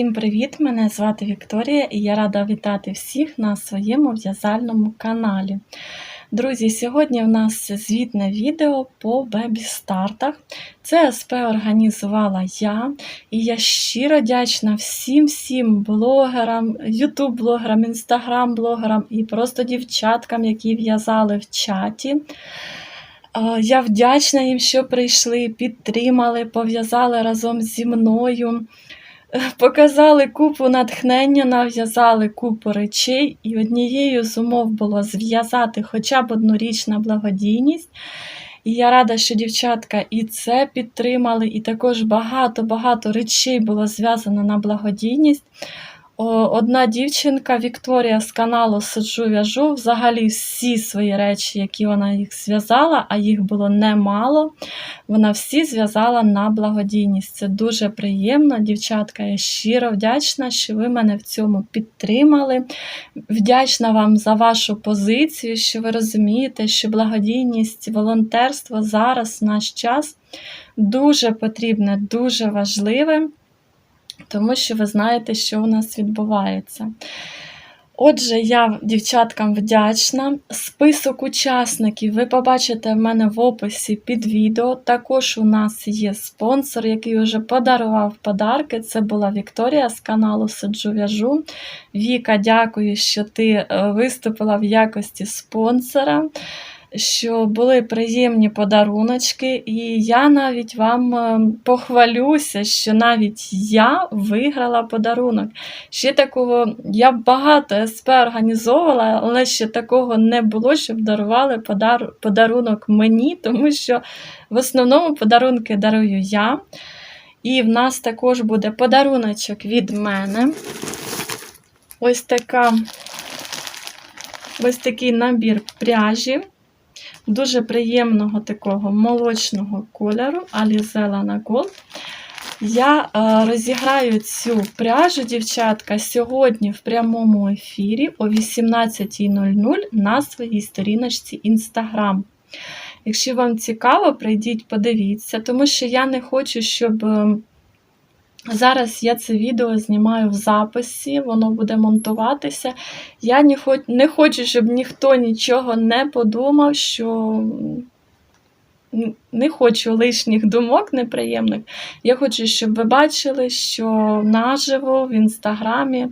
Всім привіт! Мене звати Вікторія і я рада вітати всіх на своєму в'язальному каналі. Друзі, сьогодні в нас звітне відео по бебі-стартах. Це СП організувала я, і я щиро вдячна всім-всім блогерам, ютуб-блогерам, інстаграм-блогерам і просто дівчаткам, які в'язали в чаті. Е, Я вдячна їм, що прийшли, підтримали, пов'язали разом зі мною. Показали купу натхнення, нав'язали купу речей, і однією з умов було зв'язати хоча б одну річ на благодійність. І я рада, що дівчатка і це підтримали, і також багато-багато речей було зв'язано на благодійність. Одна дівчинка Вікторія з каналу Сиджу в'яжу, взагалі всі свої речі, які вона їх зв'язала, а їх було немало, вона всі зв'язала на благодійність. Це дуже приємно, дівчатка. Я щиро вдячна, що ви мене в цьому підтримали. Вдячна вам за вашу позицію, що ви розумієте, що благодійність, волонтерство зараз в наш час дуже потрібне, дуже важливе тому що ви знаєте, що у нас відбувається. Отже, я дівчаткам вдячна. Список учасників ви побачите в мене в описі під відео. Також у нас є спонсор, який вже подарував подарки. Це була Вікторія з каналу Сиджу В'яжу. Віка, дякую, що ти е, виступила в якості спонсора що були приємні подаруночки, і я навіть вам е, похвалюся, що навіть я виграла подарунок. Ще такого, я багато СП організовувала, але ще такого не було, щоб дарували подар, подарунок мені, тому що в основному подарунки дарую я. І в нас також буде подаруночок від мене. Ось така. Ось такий набір пряжі дуже приємного такого молочного кольору Alizella на Gold. Я е, розіграю цю пряжу, дівчатка, сьогодні в прямому ефірі о 18.00 на своїй сторіночці Instagram. Якщо вам цікаво, прийдіть, подивіться, тому що я не хочу, щоб. Зараз я це відео знімаю в записі, воно буде монтуватися. Я не хочу, щоб ніхто нічого не подумав, що не хочу лишніх думок неприємних. Я хочу, щоб ви бачили, що наживо в інстаграмі,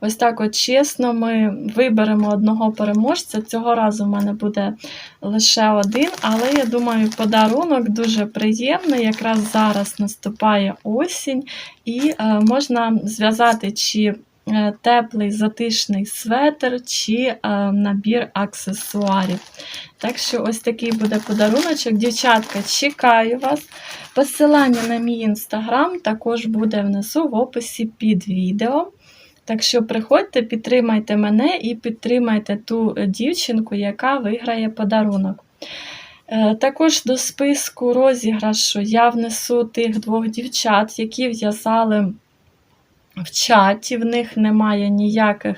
ось так от чесно, ми виберемо одного переможця. Цього разу в мене буде лише один, але я думаю, подарунок дуже приємний. Якраз зараз наступає осінь, і е, можна зв'язати чи теплий затишний светр чи е, набір аксесуарів. Так що, ось такий буде подаруночок. Дівчатка, чекаю вас. Посилання на мій інстаграм також буде внизу в описі під відео. Так що приходьте, підтримайте мене і підтримайте ту дівчинку, яка виграє подарунок. Е, також до списку розіграшу я внесу тих двох дівчат, які в'язали в чаті, в них немає ніяких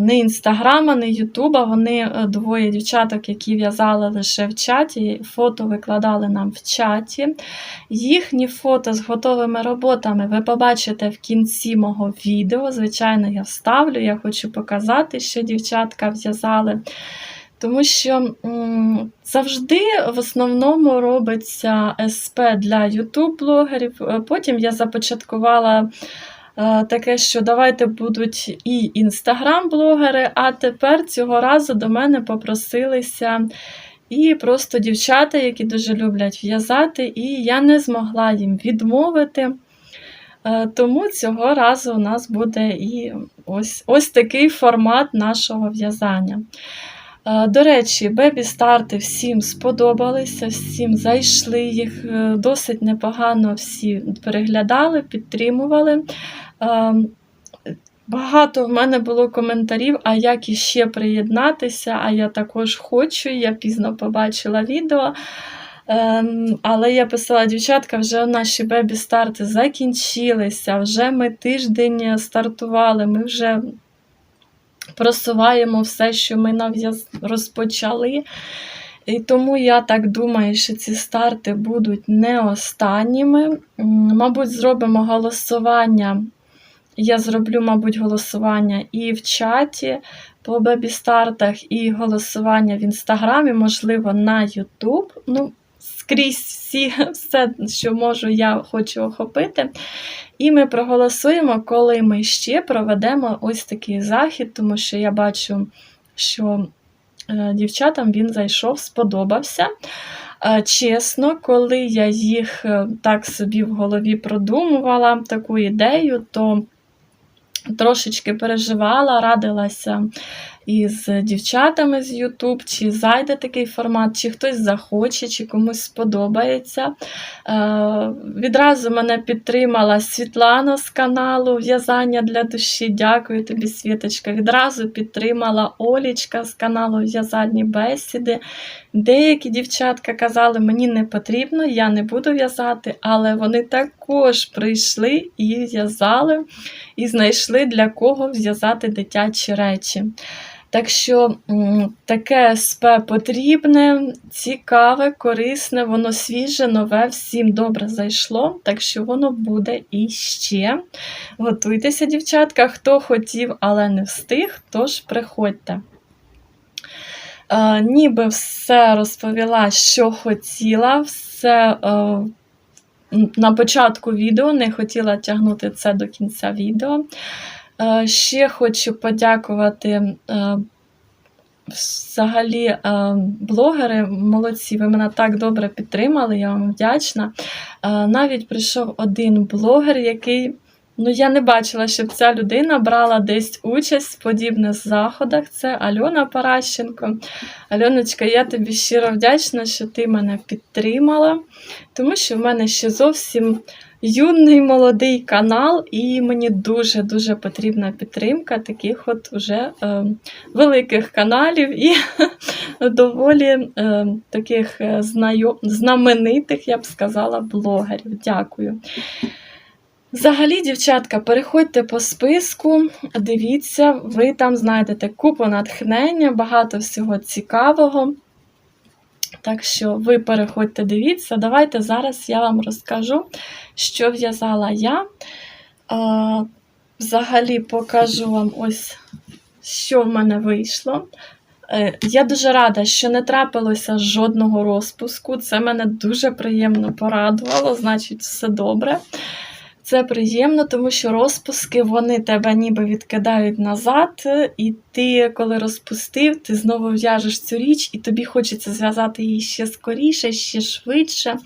ні інстаграма, ні Ютуба. Вони е, двоє дівчаток, які в'язали лише в чаті, фото викладали нам в чаті. Їхні фото з готовими роботами ви побачите в кінці мого відео. Звичайно, я вставлю. Я хочу показати, що дівчатка в'язали. Тому що завжди в основному робиться СП для ютуб-блогерів. Е, потім я започаткувала Е, таке, що давайте будуть і інстаграм-блогери, а тепер цього разу до мене попросилися і просто дівчата, які дуже люблять в'язати, і я не змогла їм відмовити. Е, тому цього разу у нас буде і ось ось такий формат нашого в'язання. Е, до речі, бебі-старти всім сподобалися, всім зайшли, їх досить непогано всі переглядали, підтримували. Ем, багато в мене було коментарів, а як іще приєднатися, а я також хочу, я пізно побачила відео. Ем, але я писала, дівчатка, вже наші бебі-старти закінчилися, вже ми тиждень стартували, ми вже просуваємо все, що ми розпочали. І тому я так думаю, що ці старти будуть не останніми. Мабуть, зробимо голосування я зроблю, мабуть, голосування і в чаті по бебі-стартах, і голосування в інстаграмі, можливо, на Ютуб. Ну, скрізь всі, все, що можу, я хочу охопити. І ми проголосуємо, коли ми ще проведемо ось такий захід, тому що я бачу, що е, дівчатам він зайшов, сподобався. Чесно, коли я їх е, так собі в голові продумувала таку ідею, то трошечки переживала, радилася із дівчатами з YouTube, чи зайде такий формат, чи хтось захоче, чи комусь сподобається. Е, Відразу мене підтримала Світлана з каналу В'язання для душі. Дякую тобі, Світочка. Відразу підтримала Олічка з каналу В'язальні бесіди. Деякі дівчатка казали, мені не потрібно, я не буду в'язати, але вони також прийшли і в'язали, і знайшли для кого зв'язати дитячі речі. Так що таке СП потрібне, цікаве, корисне, воно свіже, нове, всім добре зайшло, так що воно буде іще. Готуйтеся, дівчатка, хто хотів, але не встиг, тож приходьте. Е, ніби все розповіла, що хотіла, все е, на початку відео не хотіла тягнути це до кінця відео. Е, Ще хочу подякувати е, взагалі е, блогери, молодці, ви мене так добре підтримали, я вам вдячна. Навіть прийшов один блогер, який. Ну, я не бачила, щоб ця людина брала десь участь в подібних заходах. Це Альона Паращенко. Альоночка, я тобі щиро вдячна, що ти мене підтримала, тому що в мене ще зовсім юний молодий канал, і мені дуже-дуже потрібна підтримка таких от уже е, великих каналів і доволі е, таких е, знайом, знаменитих, я б сказала, блогерів. Дякую. Взагалі, дівчатка, переходьте по списку, дивіться, ви там знайдете купу натхнення, багато всього цікавого. Так що ви переходьте, дивіться. Давайте зараз я вам розкажу, що в'язала я. А, Взагалі покажу вам ось, що в мене вийшло. Е, Я дуже рада, що не трапилося жодного розпуску. Це мене дуже приємно порадувало, значить, все добре. Це приємно, тому що розпуски вони тебе ніби відкидають назад, і ти, коли розпустив, ти знову в'яжеш цю річ, і тобі хочеться зв'язати її ще скоріше, ще швидше.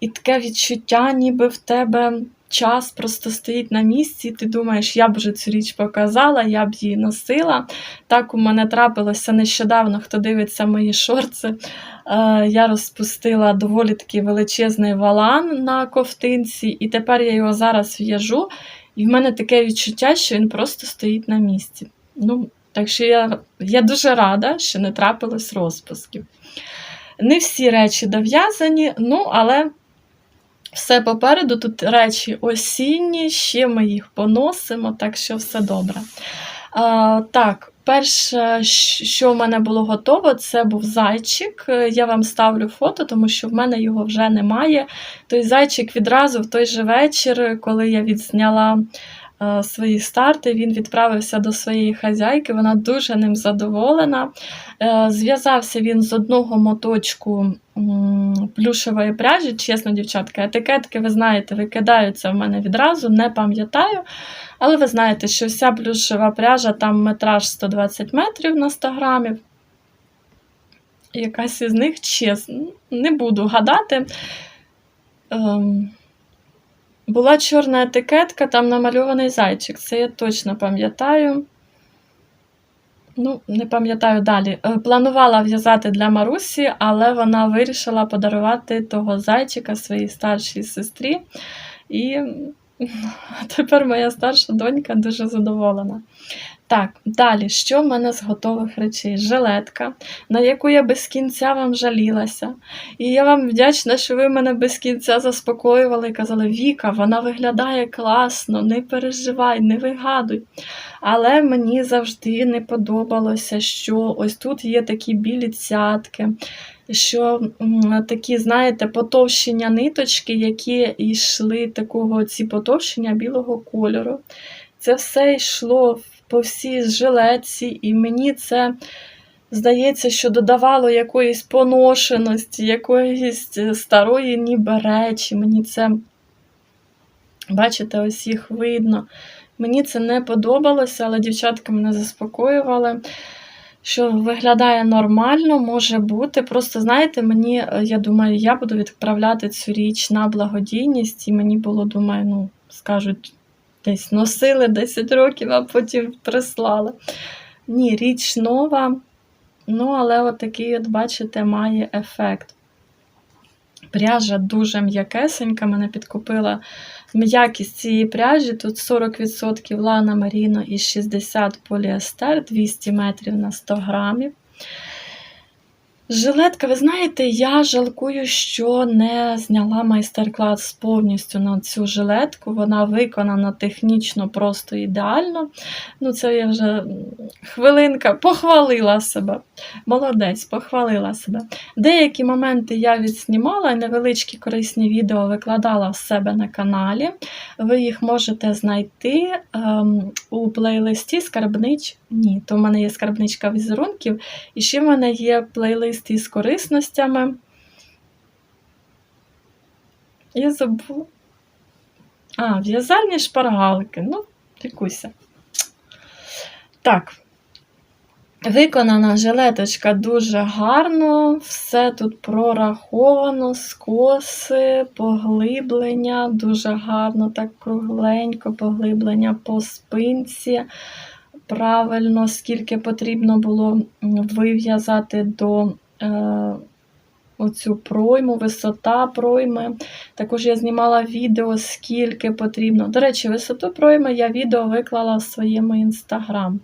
І таке відчуття, ніби в тебе час просто стоїть на місці, і ти думаєш, я б вже цю річ показала, я б її носила. Так у мене трапилося нещодавно, хто дивиться мої шорти. Е, Я розпустила доволі такий величезний валан на ковтинці, і тепер я його зараз в'яжу, і в мене таке відчуття, що він просто стоїть на місці. Ну, Так що я, я дуже рада, що не трапилось розпусків. Не всі речі дов'язані, ну, але все попереду. Тут речі осінні, ще ми їх поносимо, так що все добре. А, Так, перше, що в мене було готово, це був зайчик. Я вам ставлю фото, тому що в мене його вже немає. Той зайчик відразу в той же вечір, коли я відзняла. е, Свої старти, він відправився до своєї хазяйки, вона дуже ним задоволена. Е, Зв'язався він з одного моточку плюшевої пряжі, чесно, дівчатка, етикетки, ви знаєте, викидаються в мене відразу, не пам'ятаю. Але ви знаєте, що вся плюшева пряжа, там метраж 120 метрів на 100 грамів. Якась із них, чесно, не буду гадати. Ем, була чорна етикетка, там намальований зайчик. Це я точно пам'ятаю. Ну, не пам'ятаю далі. Е, Планувала в'язати для Марусі, але вона вирішила подарувати того зайчика своїй старшій сестрі. І тепер моя старша донька дуже задоволена. Так, далі, що в мене з готових речей? Жилетка, на яку я без кінця вам жалілася. І я вам вдячна, що ви мене без кінця заспокоювали і казали, Віка, вона виглядає класно, не переживай, не вигадуй. Але мені завжди не подобалося, що ось тут є такі білі цятки, що такі, знаєте, потовщення ниточки, які йшли такого ці потовщення білого кольору. це все йшло по всій жилетці, і мені це. Здається, що додавало якоїсь поношеності, якоїсь старої ніби речі. Мені це, бачите, ось їх видно. Мені це не подобалося, але дівчатка мене заспокоювали, що виглядає нормально, може бути. Просто, знаєте, мені, е, я думаю, я буду відправляти цю річ на благодійність, і мені було, думаю, ну, скажуть, десь носили 10 років, а потім прислали. Ні, річ нова. Ну, але от такий, от, бачите, має ефект. Пряжа дуже м'якесенька, мене підкупила м'якість цієї пряжі. Тут 40% лана Маріно і 60 поліестер, 200 метрів на 100 грамів. Жилетка, ви знаєте, я жалкую, що не зняла майстер-клас повністю на цю жилетку. Вона виконана технічно просто ідеально. Ну, це я вже хвилинка похвалила себе. Молодець, похвалила себе. Деякі моменти я відснімала невеличкі корисні відео викладала в себе на каналі. Ви їх можете знайти ем, у плейлисті скарбнич. Ні, то в мене є скарбничка візерунків, і ще в мене є плейлист із корисностями. Я забула. А, в'язальні шпаргалки. Ну, лікуйся. Так. Виконана жилеточка дуже гарно, все тут прораховано, скоси, поглиблення, дуже гарно, так кругленько, поглиблення по спинці. Правильно, скільки потрібно було вив'язати до оцю пройму, висота пройми. Також я знімала відео, скільки потрібно. До речі, висоту пройми я відео виклала в своєму інстаграм.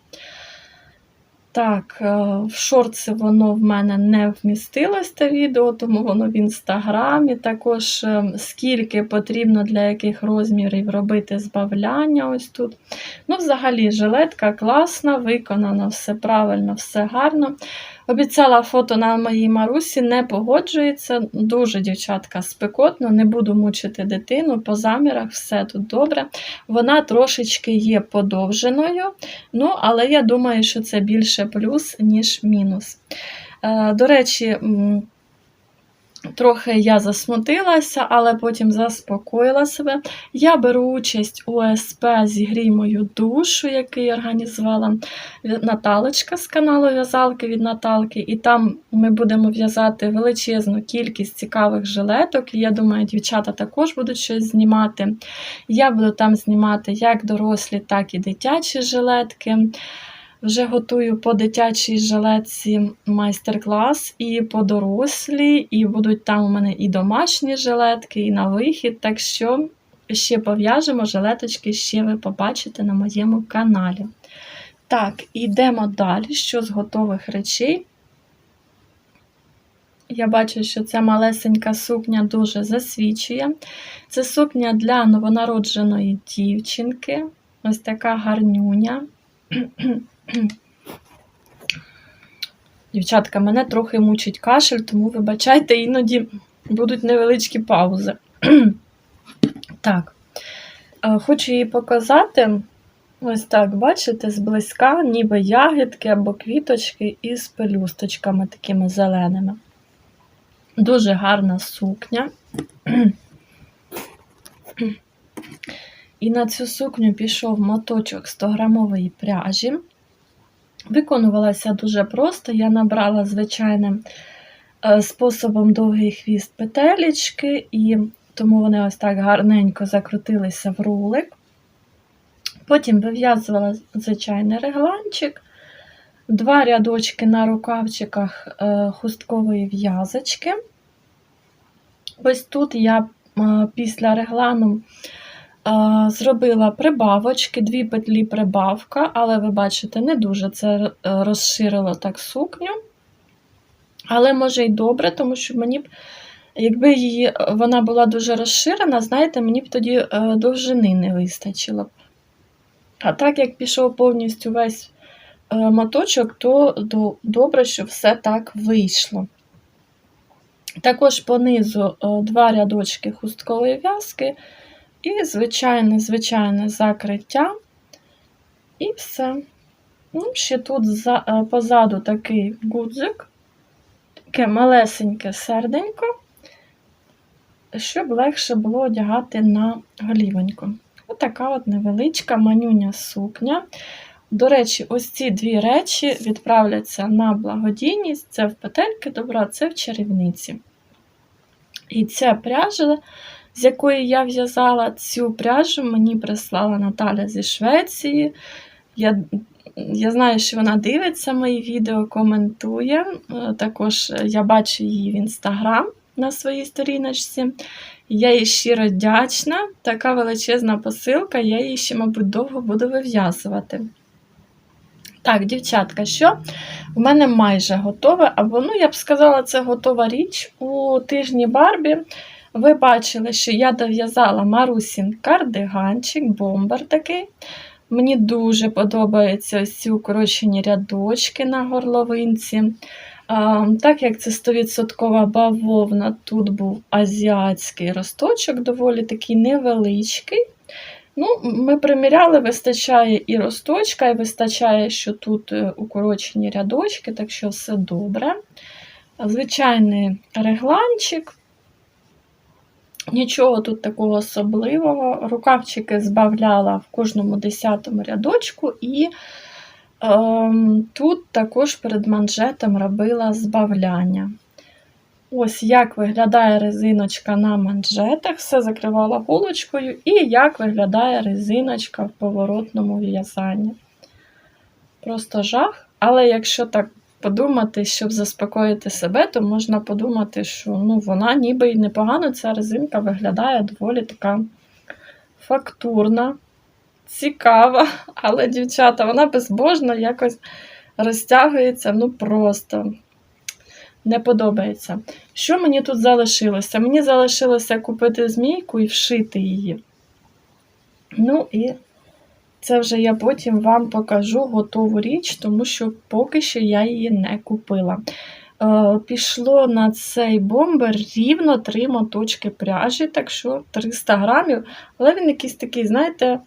Так, е, в шорти воно в мене не вмістилось те відео, тому воно в інстаграмі. Також е, скільки потрібно для яких розмірів робити збавляння ось тут. Ну, взагалі, жилетка класна, виконано все правильно, все гарно. Обіцяла фото на моїй Марусі, не погоджується. Дуже дівчатка спекотно, не буду мучити дитину, по замірах все тут добре. Вона трошечки є подовженою, ну, але я думаю, що це більше плюс, ніж мінус. Е, До речі, трохи я засмутилася, але потім заспокоїла себе. Я беру участь у ОСП «Зігрій мою душу, який організувала Наталочка з каналу В'язалки від Наталки. І там ми будемо в'язати величезну кількість цікавих жилеток. Я думаю, дівчата також будуть щось знімати. Я буду там знімати як дорослі, так і дитячі жилетки. Вже готую по дитячій жилетці майстер-клас і по дорослій, і будуть там у мене і домашні жилетки, і на вихід. Так що ще пов'яжемо жилеточки, ще ви побачите на моєму каналі. Так, йдемо далі. Що з готових речей? Я бачу, що ця малесенька сукня дуже засвічує. Це сукня для новонародженої дівчинки. Ось така гарнюня. Дівчатка, мене трохи мучить кашель, тому вибачайте, іноді будуть невеличкі паузи. так, хочу її показати. Ось так, бачите, зблизька, ніби ягідки або квіточки із пелюсточками такими зеленими. Дуже гарна сукня. І на цю сукню пішов моточок 100-грамової пряжі. Виконувалася дуже просто. Я набрала звичайним е, способом довгий хвіст петелечки, і тому вони ось так гарненько закрутилися в рулик. Потім вив'язувала звичайний регланчик, два рядочки на рукавчиках е, хусткової в'язочки. Ось тут я е, після реглану зробила прибавочки, дві петлі прибавка, але ви бачите, не дуже це е, розширило так сукню. Але може й добре, тому що мені б, якби її, вона була дуже розширена, знаєте, мені б тоді е, довжини не вистачило б. А так як пішов повністю весь е, моточок, то до- добре, що все так вийшло. Також понизу е, два рядочки хусткової в'язки і звичайне звичайне закриття І все. Ну, ще тут е, позаду такий гудзик, таке малесеньке серденько, щоб легше було одягати на голівоньку. Отака от невеличка манюня сукня. До речі, ось ці дві речі відправляться на благодійність: це в петельки добра, це в чарівниці. І ця пряжа, з якої я в'язала цю пряжу, мені прислала Наталя зі Швеції. Я я знаю, що вона дивиться мої відео, коментує. Е, Також я бачу її в інстаграм на своїй сторіночці. Я їй щиро вдячна. Така величезна посилка, я її ще, мабуть, довго буду вив'язувати. Так, дівчатка, що? У мене майже готове, або, ну, я б сказала, це готова річ. У тижні Барбі ви бачили, що я дов'язала Марусін кардиганчик, бомбер такий. Мені дуже подобаються ці укорочені рядочки на горловинці. Так як це 100% бавовна, тут був азіатський росточок, доволі такий невеличкий. Ну, Ми приміряли, вистачає і росточка, і вистачає, що тут е, укорочені рядочки, так що все добре. Звичайний регланчик. Нічого тут такого особливого. Рукавчики збавляла в кожному десятому рядочку, і е, тут також перед манжетом робила збавляння. Ось як виглядає резиночка на манжетах, все закривала голочкою, і як виглядає резиночка в поворотному в'язанні. Просто жах, але якщо так подумати, щоб заспокоїти себе, то можна подумати, що ну, вона ніби й непогано, ця резинка виглядає доволі така фактурна, цікава, але, дівчата, вона безбожно якось розтягується, ну просто не подобається. Що мені тут залишилося? Мені залишилося купити змійку і вшити її. Ну і це вже я потім вам покажу готову річ, тому що поки що я її не купила. Е, Пішло на цей бомбер рівно 3 моточки пряжі, так що 300 грамів, але він якийсь такий, знаєте,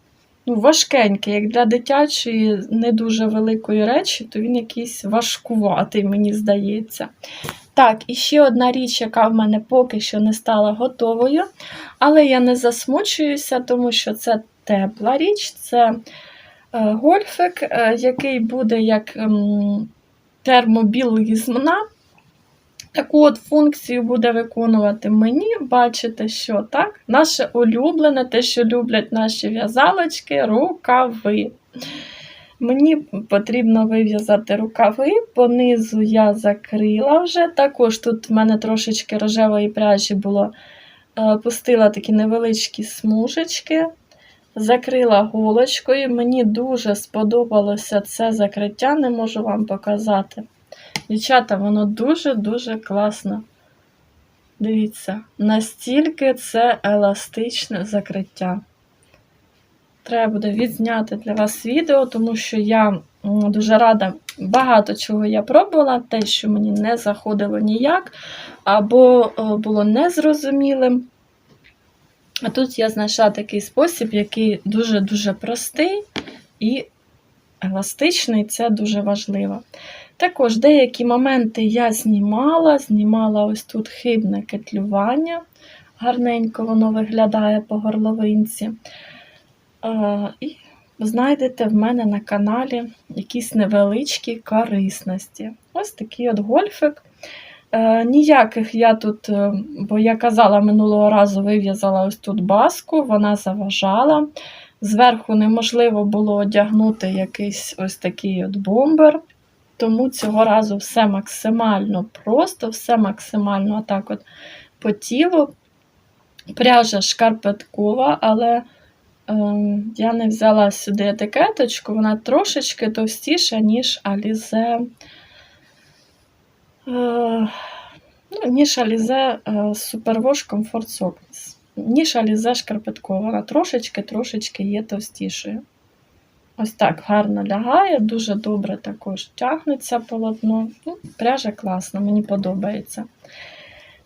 ну, важкенький, як для дитячої не дуже великої речі, то він якийсь важкуватий, мені здається. Так, і ще одна річ, яка в мене поки що не стала готовою, але я не засмучуюся, тому що це тепла річ, це е, гольфик, е, який буде як ем, термобілизмна. Таку от функцію буде виконувати мені, бачите, що так? Наше улюблене, те, що люблять наші в'язалочки, рукави. Мені потрібно вив'язати рукави, понизу я закрила вже. Також тут в мене трошечки рожевої пряжі було, е, пустила такі невеличкі смужечки, закрила голочкою. Мені дуже сподобалося це закриття, не можу вам показати. Дівчата, воно дуже-дуже класно. Дивіться, настільки це еластичне закриття. Треба буде відзняти для вас відео, тому що я дуже рада, багато чого я пробувала, те, що мені не заходило ніяк, або було незрозумілим. А тут я знайшла такий спосіб, який дуже-дуже простий і еластичний, це дуже важливо. Також деякі моменти я знімала, знімала ось тут хибне кетлювання. Гарненько воно виглядає по горловинці. І знайдете в мене на каналі якісь невеличкі корисності. Ось такий от гольфик. Е, ніяких я тут, е, бо я казала, минулого разу вив'язала ось тут баску, вона заважала. Зверху неможливо було одягнути якийсь ось такий от бомбер. Тому цього разу все максимально просто, все максимально отак от по тілу. Пряжа шкарпеткова, але е, я не взяла сюди етикеточку, вона трошечки товстіша, ніж Alize, е, ну, ніж Alize е, Superwash Comfort Softness. Ніж Alize шкарпеткова, вона трошечки-трошечки є товстішою. Ось так гарно лягає, дуже добре також тягнеться полотно. Ну, Пряжа класна, мені подобається.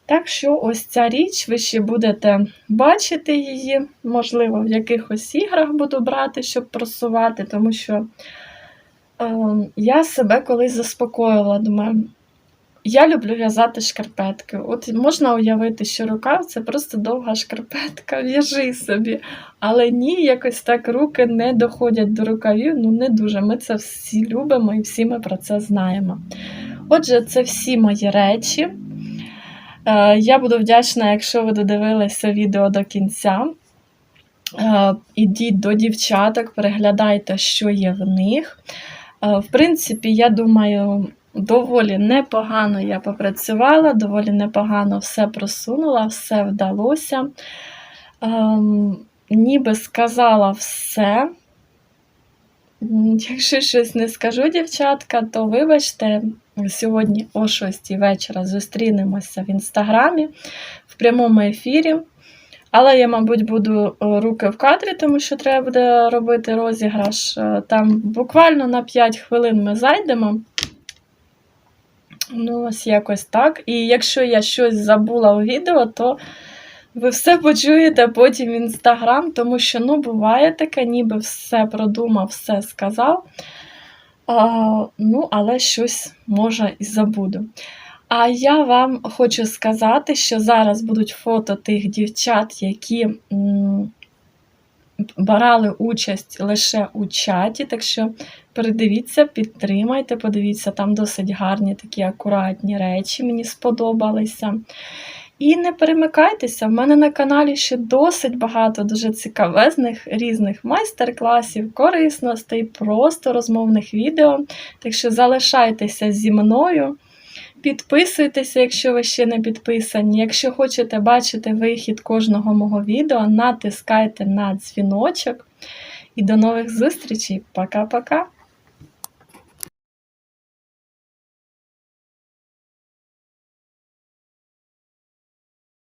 Так що ось ця річ, ви ще будете бачити її, можливо, в якихось іграх буду брати, щоб просувати, тому що е, я себе колись заспокоїла, думаю, я люблю в'язати шкарпетки. От можна уявити, що рукав це просто довга шкарпетка, в'яжи собі. Але ні, якось так руки не доходять до рукавів, ну не дуже. Ми це всі любимо і всі ми про це знаємо. Отже, це всі мої речі. Е, Я буду вдячна, якщо ви додивилися відео до кінця. Е, Ідіть до дівчаток, переглядайте, що є в них. Е, В принципі, я думаю, доволі непогано я попрацювала, доволі непогано все просунула, все вдалося. Ем, Ніби сказала все. Якщо щось не скажу, дівчатка, то вибачте, сьогодні о 6 вечора зустрінемося в інстаграмі в прямому ефірі. Але я, мабуть, буду е, руки в кадрі, тому що треба буде робити розіграш. Е, Там буквально на 5 хвилин ми зайдемо. Ну, ось якось так. І якщо я щось забула у відео, то ви все почуєте потім в інстаграм, тому що ну, буває таке, ніби все продумав, все сказав. А, ну, але щось може і забуду. А я вам хочу сказати, що зараз будуть фото тих дівчат, які м, брали участь лише у чаті. Так що передивіться, підтримайте, подивіться, там досить гарні такі акуратні речі, мені сподобалися. І не перемикайтеся, в мене на каналі ще досить багато дуже цікавезних різних майстер-класів, корисностей, просто розмовних відео. Так що залишайтеся зі мною. Підписуйтеся, якщо ви ще не підписані. Якщо хочете бачити вихід кожного мого відео, натискайте на дзвіночок. І до нових зустрічей. Пока-пока!